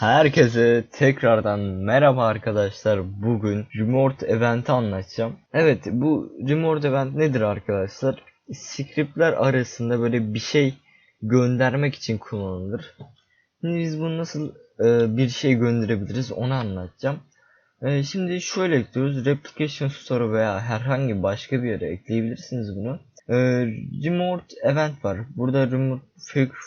Herkese tekrardan merhaba arkadaşlar. Bugün Remote Event'i anlatacağım. Evet bu Remote Event nedir arkadaşlar? Scriptler arasında böyle bir şey göndermek için kullanılır. Şimdi biz bunu nasıl e, bir şey gönderebiliriz onu anlatacağım. E, şimdi şöyle ekliyoruz. Replication Store veya herhangi başka bir yere ekleyebilirsiniz bunu. E, remote Event var. Burada Remote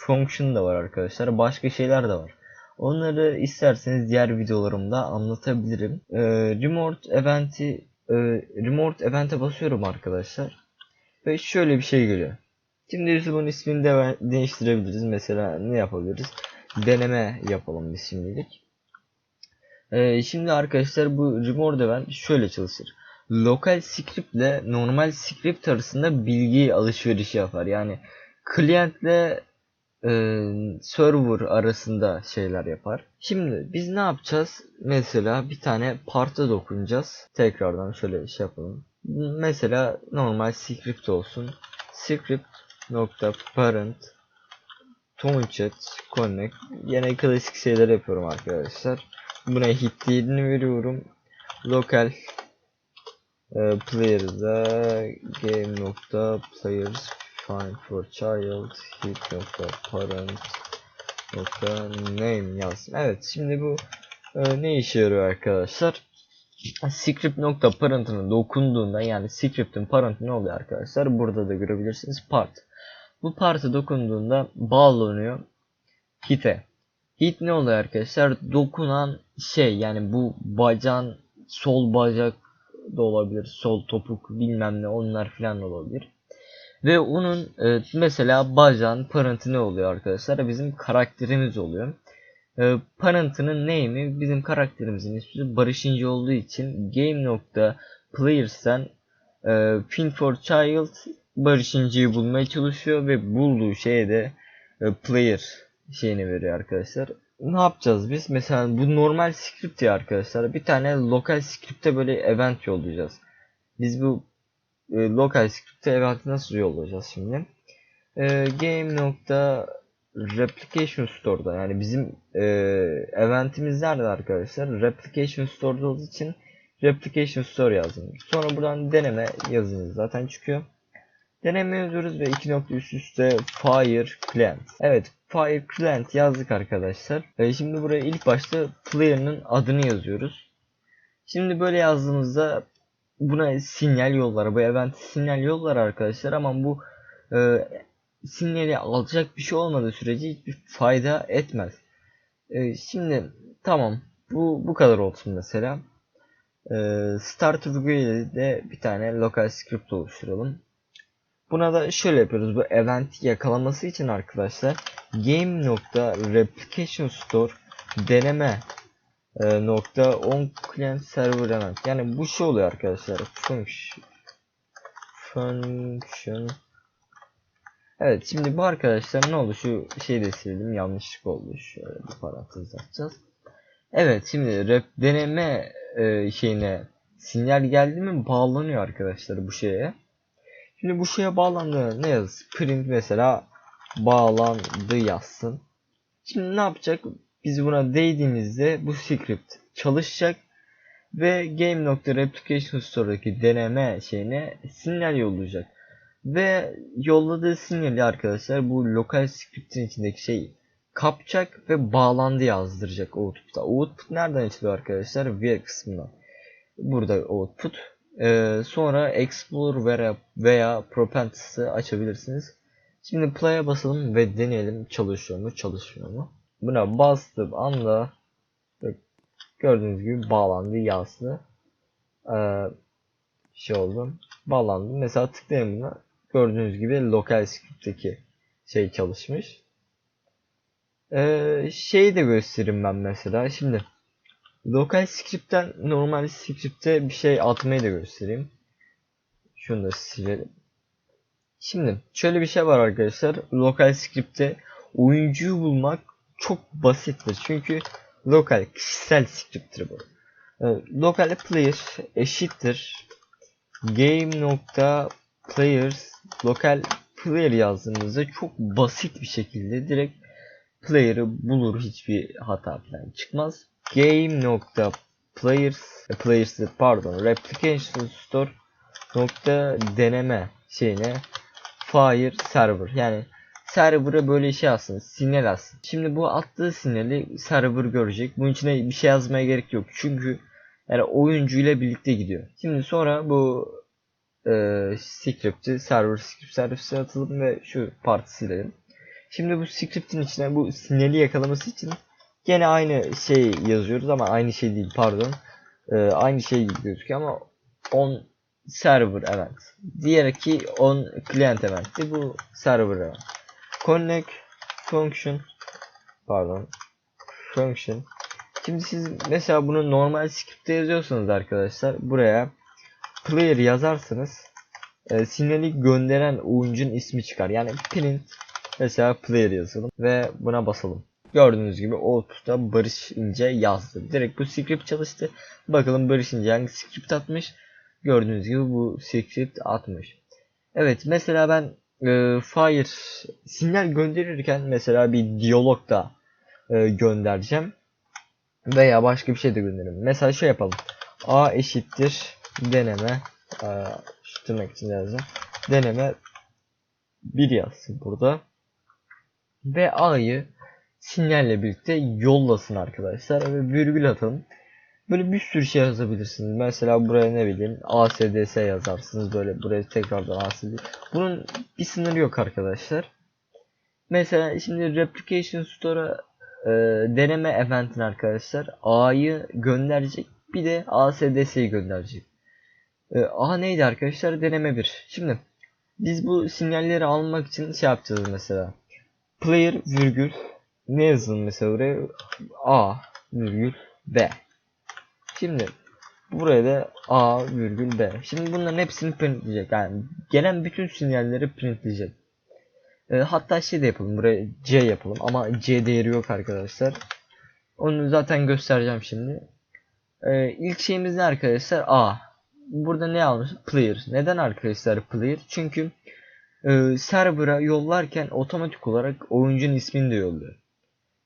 Function da var arkadaşlar. Başka şeyler de var. Onları isterseniz diğer videolarımda anlatabilirim. Ee, remote event'i e, remote event'e basıyorum arkadaşlar. Ve şöyle bir şey geliyor. Şimdi biz bunun ismini de değiştirebiliriz. Mesela ne yapabiliriz? Deneme yapalım biz şimdilik. Ee, şimdi arkadaşlar bu remote event şöyle çalışır. Lokal script ile normal script arasında bilgi alışverişi yapar. Yani klientle e, server arasında şeyler yapar. Şimdi biz ne yapacağız? Mesela bir tane part'a dokunacağız. Tekrardan şöyle şey yapalım. Mesela normal script olsun. Script parent touchat connect yine klasik şeyler yapıyorum arkadaşlar. Buna hit veriyorum. Lokal e, player'da game players find for child hit nokta parent nokta name yazsın. Evet şimdi bu e, ne işe yarıyor arkadaşlar? Script nokta parent'ına dokunduğunda yani script'in parent'ı ne oluyor arkadaşlar? Burada da görebilirsiniz part. Bu part'a dokunduğunda bağlanıyor hit'e. Hit ne oluyor arkadaşlar? Dokunan şey yani bu bacağın sol bacak da olabilir, sol topuk bilmem ne onlar filan olabilir. Ve onun e, mesela bacağın parent'i ne oluyor arkadaşlar? Bizim karakterimiz oluyor. E, parent'ının name'i bizim karakterimizin ismi Barış olduğu için game.players'ten e, pin for child Barış bulmaya çalışıyor ve bulduğu şeye de e, player şeyini veriyor arkadaşlar. Ne yapacağız biz? Mesela bu normal script ya arkadaşlar. Bir tane lokal script'e böyle event yollayacağız. Biz bu e, lokal script'e event'i nasıl yollayacağız şimdi? E, game nokta replication store'da yani bizim e, eventimiz nerede arkadaşlar? Replication store'da olduğu için replication store yazdım. Sonra buradan deneme yazınız zaten çıkıyor. Deneme yazıyoruz ve iki nokta üst üste fire client. Evet fire client yazdık arkadaşlar. E, şimdi buraya ilk başta player'ın adını yazıyoruz. Şimdi böyle yazdığımızda buna sinyal yollar. Bu event sinyal yollar arkadaşlar ama bu e, sinyali alacak bir şey olmadığı sürece hiçbir fayda etmez. E, şimdi tamam bu bu kadar olsun mesela. E, start ile de bir tane lokal script oluşturalım. Buna da şöyle yapıyoruz. Bu eventi yakalaması için arkadaşlar game nokta replication store deneme e, nokta on client server event. Yani bu şey oluyor arkadaşlar. Function function Evet şimdi bu arkadaşlar ne oldu? Şu şeyi de sildim. Yanlışlık oldu. Şöyle bir parantez açacağız. Evet şimdi rep deneme e, şeyine sinyal geldi mi bağlanıyor arkadaşlar bu şeye. Şimdi bu şeye bağlandı ne yaz? Print mesela bağlandı yazsın. Şimdi ne yapacak? Biz buna değdiğimizde bu script çalışacak ve game.replication store'daki deneme şeyine sinyal yollayacak. Ve yolladığı sinyali arkadaşlar bu lokal script'in içindeki şeyi kapacak ve bağlandı yazdıracak output'a. Output nereden açılıyor arkadaşlar? Where kısmından. Burada output. Ee, sonra Explorer veya, veya Propentis'i açabilirsiniz. Şimdi play'e basalım ve deneyelim çalışıyor mu çalışmıyor mu. Buna bastığım anda gördüğünüz gibi bağlandı yazdı. Ee, şey oldu. Bağlandı. Mesela tıklayayım buna. Gördüğünüz gibi lokal script'teki şey çalışmış. Ee, şeyi de göstereyim ben mesela. Şimdi lokal script'ten normal script'e bir şey atmayı da göstereyim. Şunu da silelim. Şimdi şöyle bir şey var arkadaşlar. Lokal script'te oyuncuyu bulmak çok basittir. Çünkü lokal kişisel script'tir bu. Ee, lokal player eşittir game nokta players lokal player yazdığımızda çok basit bir şekilde direkt player'ı bulur hiçbir hata falan çıkmaz. Game nokta players e, players pardon replication store nokta deneme şeyine fire server yani server'a böyle şey alsın sinyal alsın. Şimdi bu attığı sinyali server görecek. Bunun içine bir şey yazmaya gerek yok. Çünkü yani oyuncu ile birlikte gidiyor. Şimdi sonra bu e, script'i server script servise atalım ve şu partı silelim. Şimdi bu script'in içine bu sinyali yakalaması için gene aynı şey yazıyoruz ama aynı şey değil pardon. E, aynı şey gibi gözüküyor ama on server event. Diğer ki on client eventti. Bu server event. Connect function pardon function Şimdi siz mesela bunu normal script'te yazıyorsanız arkadaşlar buraya player yazarsanız e, sinyali gönderen oyuncunun ismi çıkar. Yani print mesela player yazalım ve buna basalım. Gördüğünüz gibi output'ta Barış İnce yazdı. Direkt bu script çalıştı. Bakalım Barış İnce hangi script atmış. Gördüğünüz gibi bu script atmış. Evet mesela ben e, fire sinyal gönderirken mesela bir diyalog da e, göndereceğim. Veya başka bir şey de gönderirim. Mesela şey yapalım. A eşittir deneme e, tırnak içinde yazacağım. Deneme 1 yazsın burada. Ve A'yı sinyalle birlikte yollasın arkadaşlar. Ve virgül atalım. Böyle bir sürü şey yazabilirsiniz. Mesela buraya ne bileyim ASDS yazarsınız. Böyle buraya tekrardan ASD. Bunun bir sınırı yok arkadaşlar. Mesela şimdi Replication Store'a e, deneme event'in arkadaşlar A'yı gönderecek. Bir de ASDS'yi gönderecek. E, A neydi arkadaşlar? Deneme 1. Şimdi biz bu sinyalleri almak için şey yapacağız mesela. Player virgül ne yazın mesela buraya? A virgül B. Şimdi buraya da A virgül B. Şimdi bunların hepsini printleyecek. Yani gelen bütün sinyalleri printleyecek. E, hatta şey de yapalım. Buraya C yapalım. Ama C değeri yok arkadaşlar. Onu zaten göstereceğim şimdi. E, ilk şeyimiz ne arkadaşlar? A. Burada ne almış? Player. Neden arkadaşlar player? Çünkü e, server'a yollarken otomatik olarak oyuncunun ismini de yolluyor.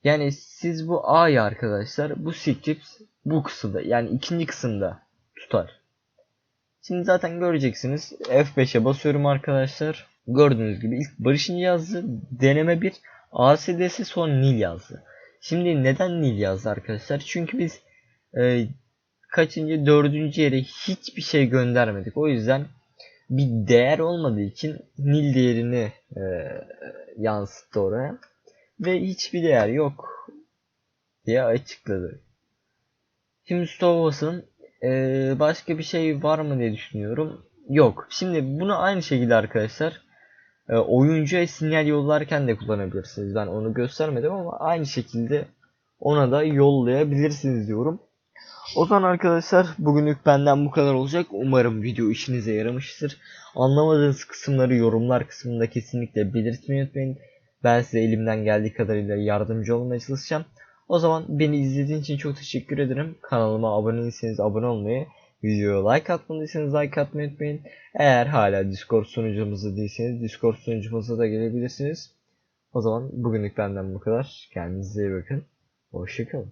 Yani siz bu A'yı arkadaşlar bu script bu kısımda yani ikinci kısımda tutar. Şimdi zaten göreceksiniz. F5'e basıyorum arkadaşlar. Gördüğünüz gibi ilk Barış'ın yazdı. Deneme 1. ASDS son Nil yazdı. Şimdi neden Nil yazdı arkadaşlar? Çünkü biz e, kaçıncı dördüncü yere hiçbir şey göndermedik. O yüzden bir değer olmadığı için Nil değerini e, yansıttı oraya. Ve hiçbir değer yok diye açıkladı. Şimdi basalım. Ee, başka bir şey var mı diye düşünüyorum. Yok. Şimdi bunu aynı şekilde arkadaşlar e, oyuncuya sinyal yollarken de kullanabilirsiniz. Ben onu göstermedim ama aynı şekilde ona da yollayabilirsiniz diyorum. O zaman arkadaşlar bugünlük benden bu kadar olacak. Umarım video işinize yaramıştır. Anlamadığınız kısımları yorumlar kısmında kesinlikle belirtmeyi unutmayın. Ben size elimden geldiği kadarıyla yardımcı olmaya çalışacağım. O zaman beni izlediğiniz için çok teşekkür ederim. Kanalıma abone değilseniz abone olmayı, videoya like atmadıysanız like atmayı unutmayın. Eğer hala Discord sunucumuzda değilseniz Discord sunucumuza da gelebilirsiniz. O zaman bugünlük benden bu kadar. Kendinize iyi bakın. Hoşçakalın.